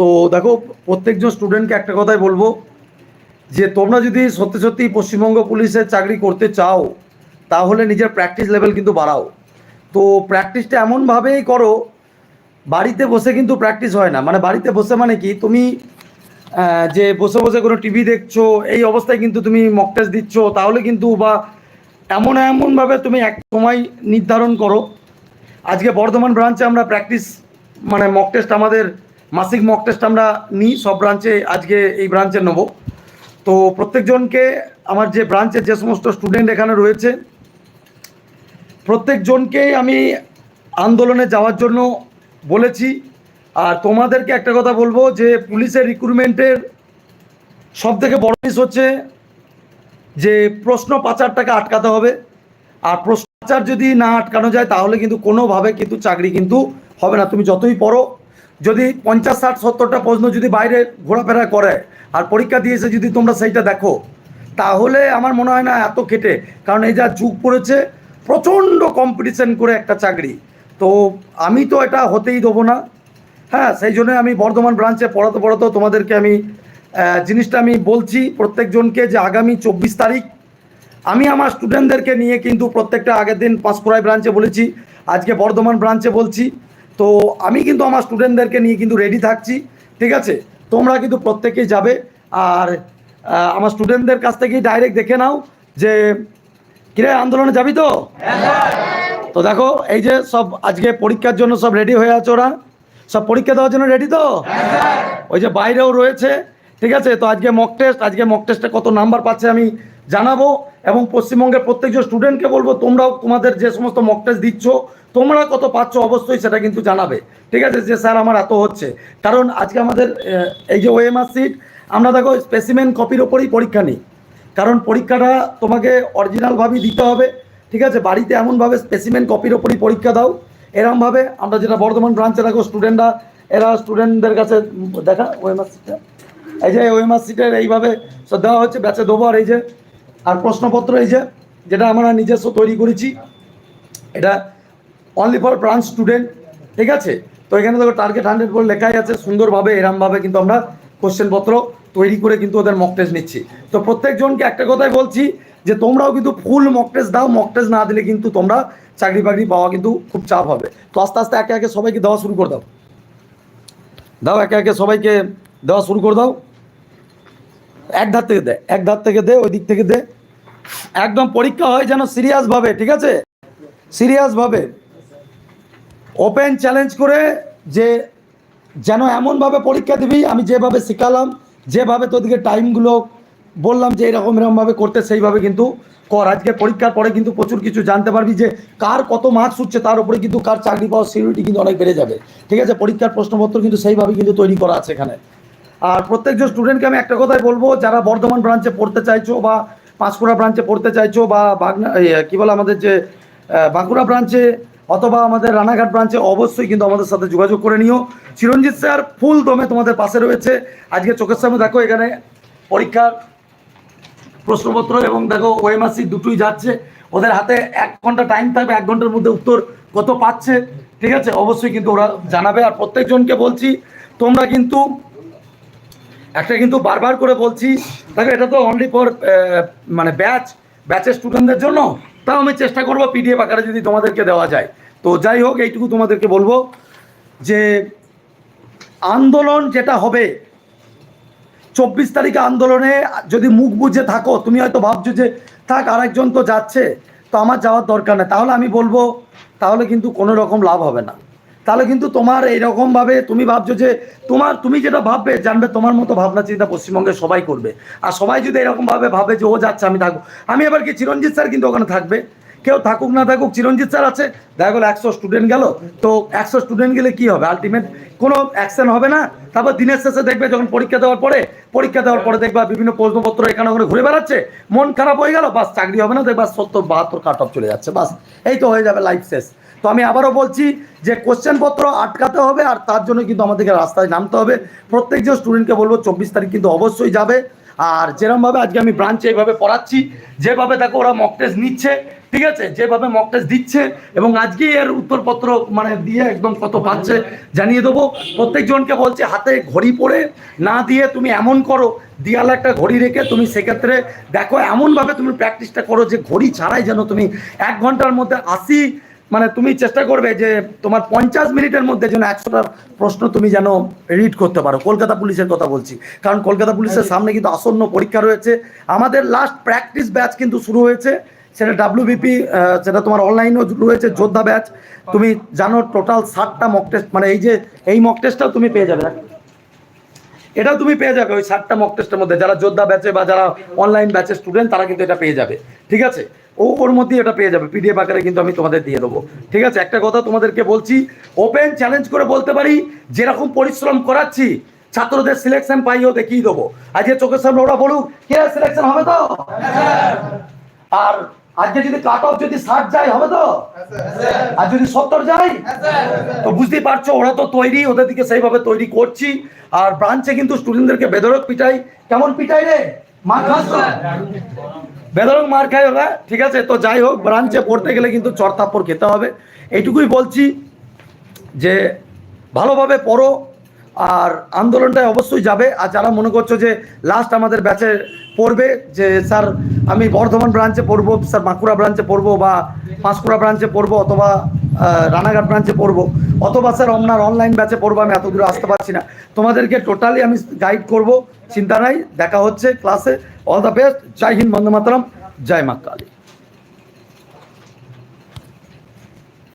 তো দেখো, প্রত্যেকজন স্টুডেন্টকে একটা কথাই বলব, যে তোমরা যদি সত্যি সত্যি পশ্চিমবঙ্গ পুলিশের চাকরি করতে চাও, তাহলে নিজের প্র্যাকটিস লেভেল কিন্তু বাড়াও। তো প্র্যাকটিসটা এমনভাবেই করো, বাড়িতে বসে কিন্তু প্র্যাকটিস হয় না। মানে বাড়িতে বসে মানে কি, তুমি যে বসে বসে কোনো টিভি দেখছ, এই অবস্থায় কিন্তু তুমি মক টেস্ট দিচ্ছ, তাহলে কিন্তু বা এমন এমনভাবে তুমি এক সময় নির্ধারণ করো। আজকে বর্ধমান ব্রাঞ্চে আমরা প্র্যাকটিস মানে মক টেস্ট আমাদের মাসিক মক টেস্ট আমরা নিই, সব ব্রাঞ্চে আজকে এই ব্রাঞ্চে নেব। তো প্রত্যেকজনকে আমার যে ব্রাঞ্চের যে সমস্ত স্টুডেন্ট এখানে রয়েছে প্রত্যেকজনকেই আমি আন্দোলনে যাওয়ার জন্য বলেছি। আর তোমাদেরকে একটা কথা বলব যে, পুলিশের রিক্রুটমেন্টের সব থেকে বড় জিনিস হচ্ছে যে, প্রশ্ন পাচারটাকে আটকাতে হবে। আর প্রশ্ন পাচার যদি না আটকানো যায়, তাহলে কিন্তু কোনোভাবে কিন্তু চাকরি কিন্তু হবে না। তুমি যতই পড়ো যদি পঞ্চাশ, ষাট, সত্তরটা প্রশ্ন যদি বাইরে ঘোরাফেরা করে আর পরীক্ষা দিয়েছে যদি তোমরা সেইটা দেখো, তাহলে আমার মনে হয় না এত কেটে কারণ এই যা যুগ পড়েছে, প্রচণ্ড কম্পিটিশন করে একটা চাকরি। তো আমি তো এটা হতেই দেবো না। হ্যাঁ সেই জন্য আমি বর্ধমান ব্রাঞ্চে পড়াতে পড়াতে তোমাদেরকে আমি জিনিসটা আমি বলছি প্রত্যেকজনকে যে আগামী চব্বিশ তারিখ আমি আমার স্টুডেন্টদেরকে নিয়ে কিন্তু প্রত্যেকটা আগের দিন পাঁশকুড়ায় ব্রাঞ্চে বলেছি, আজকে বর্ধমান ব্রাঞ্চে বলছি। তো আমি কিন্তু আমার স্টুডেন্টদেরকে নিয়ে কিন্তু রেডি থাকছি, ঠিক আছে? তোমরা কিন্তু প্রত্যেকেই যাবে আর আমার স্টুডেন্টদের কাছ থেকেই ডাইরেক্ট দেখে নাও যে কিরে, আন্দোলনে যাবি তো? তো দেখো, এই যে সব আজকে পরীক্ষার জন্য সব রেডি হয়ে আছে ওরা। সব পরীক্ষা দেওয়ার জন্য রেডি তো? ওই যে বাইরেও রয়েছে, ঠিক আছে? তো আজকে মক টেস্ট আজকে মক টেস্টে কত নাম্বার পাচ্ছে আমি জানাব এবং পশ্চিমবঙ্গের প্রত্যেকজন স্টুডেন্টকে বলব, তোমরাও তোমাদের যে সমস্ত মক দিচ্ছ, তোমরা কত পাচ্ছ অবশ্যই সেটা কিন্তু জানাবে। ঠিক আছে? যে স্যার আমার এত হচ্ছে। কারণ আজকে আমাদের এই যে ওএমআর সিট আমরা দেখো স্পেসিমেন কপির ওপরেই পরীক্ষা নিই। কারণ পরীক্ষাটা তোমাকে অরিজিনালভাবেই দিতে হবে। ঠিক আছে? বাড়িতে এমনভাবে স্পেসিমেন কপির ওপরই পরীক্ষা দাও। এরমভাবে আমরা যেটা বর্ধমান ব্রাঞ্চে দেখো স্টুডেন্টরা এরা স্টুডেন্টদের কাছে দেখা ওএমআর সিটটা এই যে ওএমআর সিটের এইভাবে দেওয়া হচ্ছে, ব্যাচে দেবো। আর এই যে আর প্রশ্নপত্র এই যে, যেটা আমরা নিজস্ব তৈরি করেছি, এটা অনলি ফর ব্রাঞ্চ স্টুডেন্ট ঠিক আছে? তো এখানে দেখো টার্গেট হান্ড্রেড বলে লেখাই আছে, সুন্দরভাবে, এরমভাবে কিন্তু আমরা কোশ্চেনপত্র তৈরি করে কিন্তু ওদের মক টেস্ট নিচ্ছি। তো প্রত্যেকজনকে একটা কথাই বলছি, যে তোমরাও কিন্তু ফুল মক টেস্ট দাও মক টেস্ট না দিলে কিন্তু তোমরা চাকরি বাকরি পাওয়া কিন্তু খুব চাপ হবে। তো আস্তে আস্তে একে একে সবাইকে দেওয়া শুরু করে দাও। দাও, একে একে সবাইকে দেওয়া শুরু করে দাও। এক ধার থেকে দে, এক ধার থেকে দে, ওই দিক থেকে দে। একদম পরীক্ষা হয় যেন সিরিয়াসভাবে ঠিক আছে? সিরিয়াসভাবে ওপেন চ্যালেঞ্জ করে যে যেন এমনভাবে পরীক্ষা দিবি, আমি যেভাবে শেখালাম, যেভাবে তোদেরকে টাইমগুলো বললাম যে এরকম এরকমভাবে করতে, সেইভাবে কিন্তু কর। আজকে পরীক্ষার পরে কিন্তু প্রচুর কিছু জানতে পারবি যে কার কত মার্কস উঠছে, তার উপরে কিন্তু কার চাকরি পাওয়ার সিকিউরিটি কিন্তু অনেক বেড়ে যাবে। ঠিক আছে? পরীক্ষার প্রশ্নপত্র কিন্তু সেইভাবে কিন্তু তৈরি করা আছে এখানে। আর প্রত্যেকজন স্টুডেন্টকে আমি একটা কথাই বলব, যারা বর্ধমান ব্রাঞ্চে পড়তে চাইছো বা পাঁশকুড়া ব্রাঞ্চে পড়তে চাইছো বা বাগনা কি বলে আমাদের যে বাঁকুড়া ব্রাঞ্চে অথবা আমাদের রানাঘাট ব্রাঞ্চে অবশ্যই কিন্তু আমাদের সাথে যোগাযোগ করে নিও। চিরঞ্জিত স্যার, ফুল দমে তোমাদের পাশে রয়েছে। আজকে চোখের সামনে দেখো এখানে পরীক্ষার প্রশ্নপত্র এবং দেখো ওএমআরসি দুটোই যাচ্ছে। ওদের হাতে এক ঘণ্টা টাইম থাকবে, এক ঘণ্টার মধ্যে উত্তর কত পাচ্ছে, ঠিক আছে? অবশ্যই কিন্তু ওরা জানাবে। আর প্রত্যেকজনকে বলছি, তোমরা কিন্তু একটা কিন্তু বারবার করে বলছি, দেখো, এটা তো অনলি ফর মানে ব্যাচ ব্যাচের স্টুডেন্টদের জন্য, তাও আমি চেষ্টা করব পিডিএফ আকারে যদি তোমাদেরকে দেওয়া যায়। তো যাই হোক, এইটুকু তোমাদেরকে বলব যে আন্দোলন যেটা হবে, চব্বিশ তারিখে আন্দোলনে যদি মুখ বুঝে থাকো, তুমি হয়তো ভাবছ যে, থাক, আরেকজন তো যাচ্ছে, তো আমার যাওয়ার দরকার নেই। তাহলে আমি বলব, তাহলে কিন্তু কোনো রকম লাভ হবে না। তাহলে কিন্তু তোমার এইরকমভাবে তুমি ভাবছ যে তোমার, তুমি যেটা ভাববে, জানবে, তোমার মতো ভাবনা চিন্তা পশ্চিমবঙ্গে সবাই করবে। আর সবাই যদি এরকমভাবে ভাবে যে ও যাচ্ছে, আমি থাকব। আমি এবার কি চিরঞ্জিত স্যার কিন্তু ওখানে থাকবে? কেউ থাকুক, না থাকুক, চিরঞ্জিত স্যার আছে। দেখা গেলো একশো স্টুডেন্ট গেল। তো একশো স্টুডেন্ট গেলে কি হবে? আলটিমেট কোনো অ্যাকশন হবে না। তারপর দিনের শেষে দেখবে যখন পরীক্ষা দেওয়ার পরে, পরীক্ষা দেওয়ার পরে দেখবা বিভিন্ন প্রশ্নপত্র এখানে ওখানে ঘুরে বেড়াচ্ছে। মন খারাপ হয়ে গেল, বাস, চাকরি হবে না, দেখবা সত্তর বাহাত্তর কাট অফ চলে যাচ্ছে, বাস। এই তো হয়ে যাবে লাইফ শেষ। তো আমি আবারও বলছি যে কোশ্চেন পত্র আটকাতে হবে আর তার জন্য কিন্তু আমাদেরকে রাস্তায় নামতে হবে। প্রত্যেকজন স্টুডেন্টকে বলব, চব্বিশ তারিখ কিন্তু অবশ্যই যাবে। আর যেরমভাবে আজকে আমি ব্রাঞ্চে এইভাবে পড়াচ্ছি, যেভাবে দেখো ওরা মক টেস্ট নিচ্ছে, ঠিক আছে? যেভাবে মক টেস্ট দিচ্ছে এবং আজকেই এর উত্তরপত্র মানে দিয়ে একদম কত পাচ্ছে জানিয়ে দেবো। প্রত্যেকজনকে বলছে, হাতে ঘড়ি পরে না দিয়ে তুমি এমন করো, দিয়ালে একটা ঘড়ি রেখে তুমি সেক্ষেত্রে দেখো এমনভাবে তুমি প্র্যাকটিসটা করো যে ঘড়ি ছাড়াই যেন তুমি এক ঘণ্টার মধ্যে আশি মানে তুমি চেষ্টা করবে যে তোমার পঞ্চাশ মিনিটের মধ্যে যেন একশোটা প্রশ্ন তুমি যেন রিড করতে পারো। কলকাতা পুলিশের কথা বলছি। কারণ কলকাতা পুলিশের সামনে কিন্তু আসন্ন পরীক্ষা রয়েছে। আমাদের লাস্ট প্র্যাকটিস ব্যাচ কিন্তু শুরু হয়েছে। সেটা ডাব্লিউবিপি সেটা তোমার অনলাইনেও রয়েছে যোদ্ধা ব্যাচ তুমি জানো টোটাল ষাটটা মক টেস্ট মানে এই যে এই মক টেস্টটাও তুমি পেয়ে যাবে। এটাও তুমি পেয়ে যাবে ওই ষাটটা মক টেস্টের মধ্যে। যারা যোদ্ধা ব্যাচে বা যারা অনলাইন ব্যাচের স্টুডেন্ট তারা কিন্তু এটা পেয়ে যাবে। ঠিক আছে? ও ওর মধ্যে এটা পেয়ে যাবে পিডিএফ আকারে কিন্তু আমি তোমাদের দিয়ে দেবো। ঠিক আছে, একটা কথা তোমাদেরকে বলছি ওপেন চ্যালেঞ্জ করে বলতে পারি, যেরকম পরিশ্রম করাচ্ছি, ছাত্রদের সিলেকশন পাইও দেখিয়ে দেবো। আজকে চোখের সামনে ওরা বলুক, কে সিলেকশন হবে তো? আর আজকে যদি কাট অফ যদি ষাট যায়, হবে তো? আর যদি সত্তর যায়? তো বুঝতেই পারছ, ওরা তো তৈরি, ওদের দিকে সেইভাবে তৈরি করছি। আর ব্রাঞ্চে কিন্তু স্টুডেন্টদেরকে বেদরক পিটাই। কেমন পিটাই রে? তো? মার খায় ওরা, ঠিক আছে? তো যাই হোক, ব্রাঞ্চে পড়তে গেলে কিন্তু চর থাপ্পড় খেতে হবে। এইটুকুই বলছি যে, ভালোভাবে পড়ো, আর আন্দোলনটায় অবশ্যই যাবে। আর যারা মনে করছ যে লাস্ট আমাদের ব্যাচে পড়বে, যে স্যার, আমি বর্ধমান ব্রাঞ্চে পড়ব, স্যার, বাঁকুড়া ব্রাঞ্চে পড়ব, বা পাঁশকুড়া ব্রাঞ্চে পড়ব, অথবা রানাঘাট ব্রাঞ্চে পড়ব, অথবা স্যার আপনার অনলাইন ব্যাচে পড়ব, আমি এত দূরে আসতে পারছি না। তোমাদেরকে টোটালি আমি গাইড করব। চিন্তা নাই, দেখা হচ্ছে ক্লাসে অল দ্য বেস্ট জয় হিন্দ, বন্দে মাতরম, জয় মা কালী।